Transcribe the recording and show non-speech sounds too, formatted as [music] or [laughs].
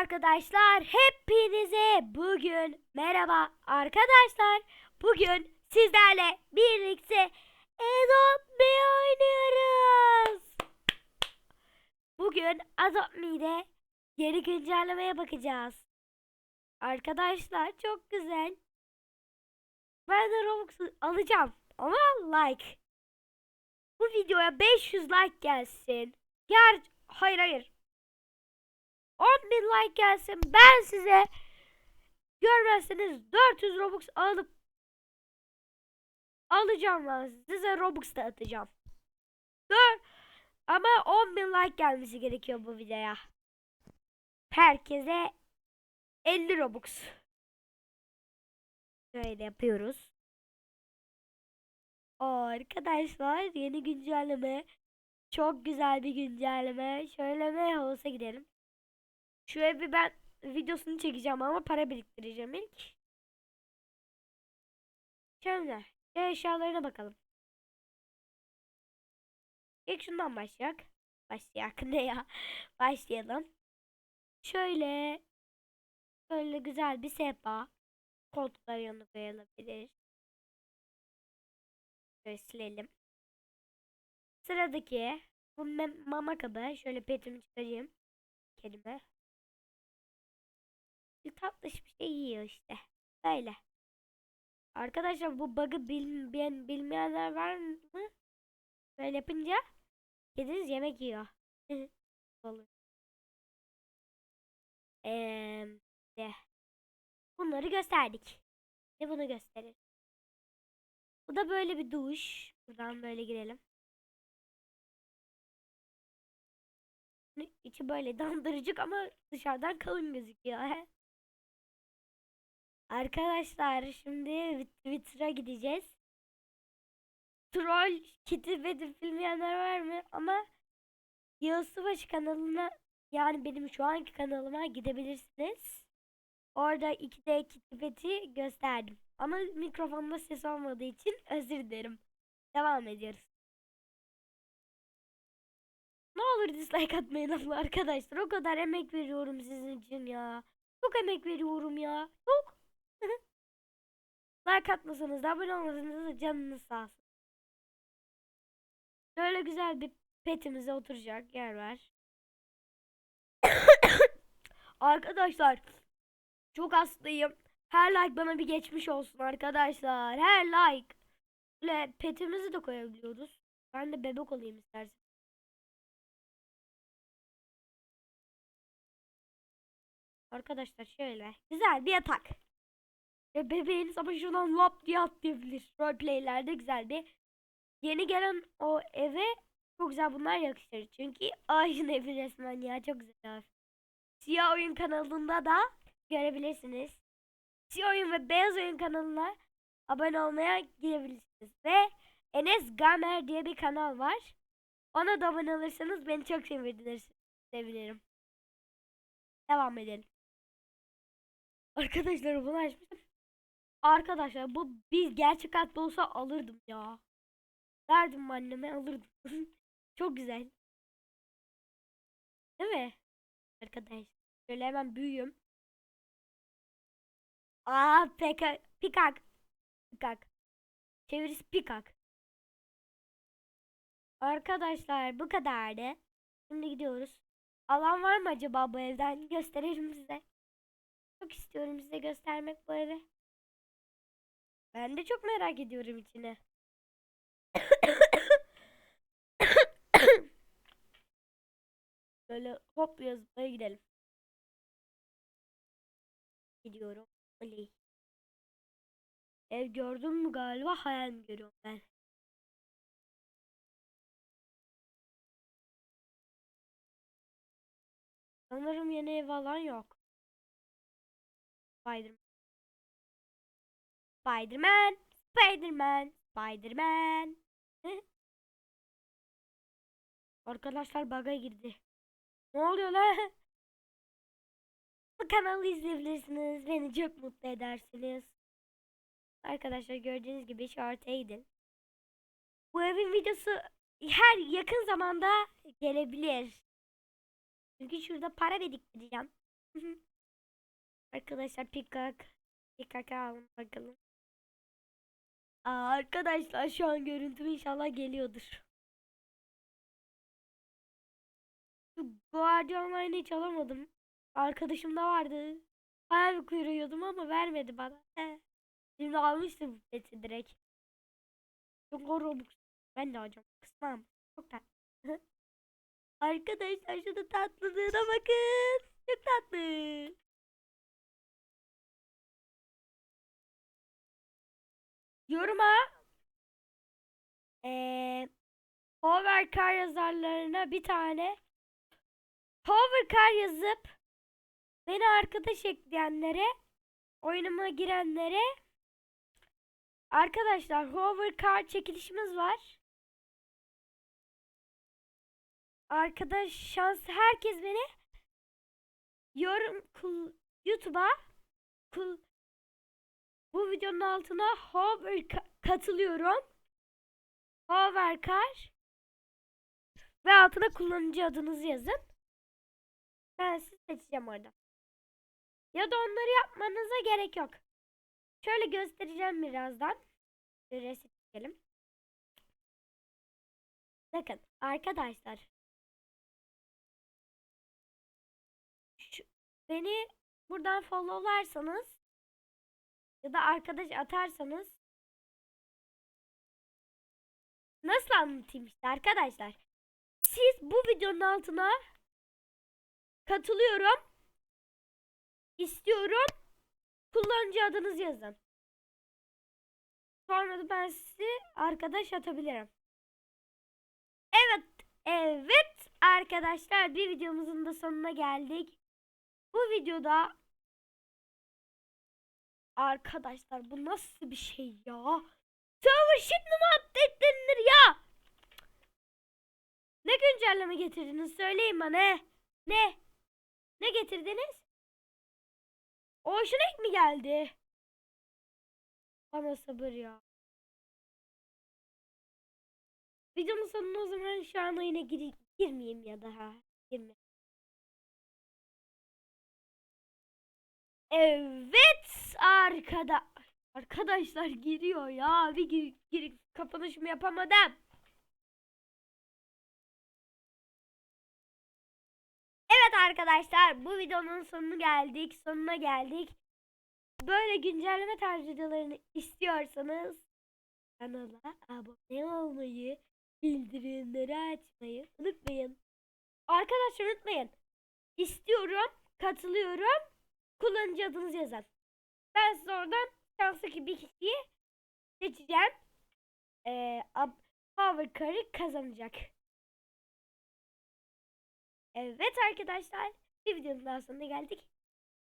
arkadaşlar. Hepinize bugün merhaba arkadaşlar. Bugün sizlerle birlikte Adopt Me oynuyoruz. Bugün Adopt Me'de yeni güncellemeye bakacağız. Arkadaşlar çok güzel. Ben de Robux alacağım ama like. Bu videoya 500 like gelsin. Ger hayır hayır. 10 bin like gelsin. Ben size görmezseniz 400 Robux alıp alacağım ben. Size Robux da atacağım. Dur. Ama 10 bin like gelmesi gerekiyor bu videoya. Herkese 50 Robux. Böyle yapıyoruz. Arkadaşlar yeni güncelleme. Çok güzel bir güncelleme. Şöyle Mehos'a gidelim. Şu evi ben videosunu çekeceğim ama para biriktireceğim ilk. Şöyle eşyalarına bakalım. İlk şundan başlayak. Başlayak [laughs] ne ya? Başlayalım. Şöyle böyle güzel bir sehpa. Koltuklar yanına koyulabilir. Şöyle silelim. Sıradaki bu mama kabı. Şöyle petimi çıkarayım. Kedime. Bir tatlış bir şey yiyor işte. Böyle. Arkadaşlar bu bug'ı bilmeyen, bilmeyenler var mı? Böyle yapınca kediniz yemek yiyor. [laughs] Olur. Eee de. Bunları gösterdik. De bunu gösterir. Bu da böyle bir duş. Buradan böyle girelim. İçi böyle [laughs] dandırıcık ama dışarıdan kalın gözüküyor. [laughs] Arkadaşlar şimdi Twitter'a gideceğiz. Troll Kitty Bed'i bilmeyenler var mı? Ama Yağız kanalına yani benim şu anki kanalıma gidebilirsiniz. Orada 2D Kitty Bed'i gösterdim. Ama mikrofonda ses olmadığı için özür dilerim. Devam ediyoruz. Ne olur dislike atmayın [laughs] arkadaşlar. O kadar emek veriyorum sizin için ya. Çok emek veriyorum ya. Çok. [laughs] like atmasanız da abone olmasanız da canınız sağ olsun. Böyle güzel bir petimize oturacak yer var. [coughs] arkadaşlar çok hastayım. Her like bana bir geçmiş olsun arkadaşlar. Her like. Böyle petimizi de koyabiliyoruz. Ben de bebek olayım istersen. Arkadaşlar şöyle. Güzel bir yatak. Ve bebeğiniz ama şuradan lap diye atlayabilir. Roleplaylerde güzel bir. Yeni gelen o eve çok güzel bunlar yakışır. Çünkü ayın [laughs] evi resmen ya çok güzel. Siyah oyun kanalında da görebilirsiniz. Siyah oyun ve beyaz oyun kanalına abone olmaya gidebilirsiniz. Ve Enes Gamer diye bir kanal var. Ona da abone olursanız beni çok sevinirsiniz. Sevinirim. Devam edelim. Arkadaşlar bunu açmışım. Arkadaşlar bu bir gerçek hayatta olsa alırdım ya. Derdim anneme alırdım. [laughs] Çok güzel. Değil mi? Arkadaş. Şöyle hemen büyüyüm. Aa peka, pikak. Pikak. Çevirisi pikak. Arkadaşlar bu kadardı. Şimdi gidiyoruz. Alan var mı acaba bu evden? Gösterelim size. Çok istiyorum size göstermek bu evi. Ben de çok merak ediyorum içine. Böyle hop yazmaya gidelim. Gidiyorum. Oley. Ev gördün mü galiba hayal mi görüyorum ben. Sanırım yeni ev alan yok. Spider Spider-Man, Spider-Man, Spider-Man. [laughs] Arkadaşlar bug'a girdi. Ne oluyor lan? Bu kanalı izleyebilirsiniz. Beni çok mutlu edersiniz. Arkadaşlar gördüğünüz gibi şu. Bu evin videosu her yakın zamanda gelebilir. Çünkü şurada para biriktireceğim. [laughs] Arkadaşlar pikak. Pikak alın bakalım. Aa, arkadaşlar şu an görüntüm inşallah geliyordur. Şu Guardian Online'ı hiç alamadım. Arkadaşım da vardı. Hayal kuruyordum ama vermedi bana. He. Şimdi almıştım beti direkt. Çok o Robux. Ben de alacağım. Kısmam. Çok tatlı. [laughs] Arkadaşlar şunun tatlılığına bakın. Çok tatlı. Yoruma eee Hovercar yazarlarına bir tane Hovercar yazıp beni arkadaş ekleyenlere oyunuma girenlere arkadaşlar Hovercar çekilişimiz var. Arkadaş şans herkes beni yorum YouTube'a bu videonun altına hover ka- katılıyorum. Hovercar ve altına kullanıcı adınızı yazın. Ben sizi seçeceğim orada. Ya da onları yapmanıza gerek yok. Şöyle göstereceğim birazdan. Bir resim çekelim. Bakın arkadaşlar. Şu, beni buradan followlarsanız ya da arkadaş atarsanız nasıl anlatayım işte arkadaşlar. Siz bu videonun altına katılıyorum istiyorum kullanıcı adınızı yazın. Sonra da ben sizi arkadaş atabilirim. Evet, evet arkadaşlar bir videomuzun da sonuna geldik. Bu videoda arkadaşlar bu nasıl bir şey ya? Server şimdi mi updateleninir ya? Ne güncelleme getirdiniz söyleyin bana. Ne? Ne? Getirdiniz? Ocean Egg mi geldi? Bana sabır ya. Videonun sonuna o zaman şu an oyuna gir girmeyeyim ya daha. Girme. Evet arkada arkadaşlar giriyor ya bir gir, gir kapanışımı yapamadım. Evet arkadaşlar bu videonun sonuna geldik sonuna geldik. Böyle güncelleme tarzı videolarını istiyorsanız kanala abone olmayı, bildirimleri açmayı unutmayın. Arkadaşlar unutmayın. İstiyorum, katılıyorum, kullanıcı adınızı yazın. Ben size oradan şanstaki bir kişiyi seçeceğim. Ee, Power Car'ı kazanacak. Evet arkadaşlar bir videonun daha sonuna geldik.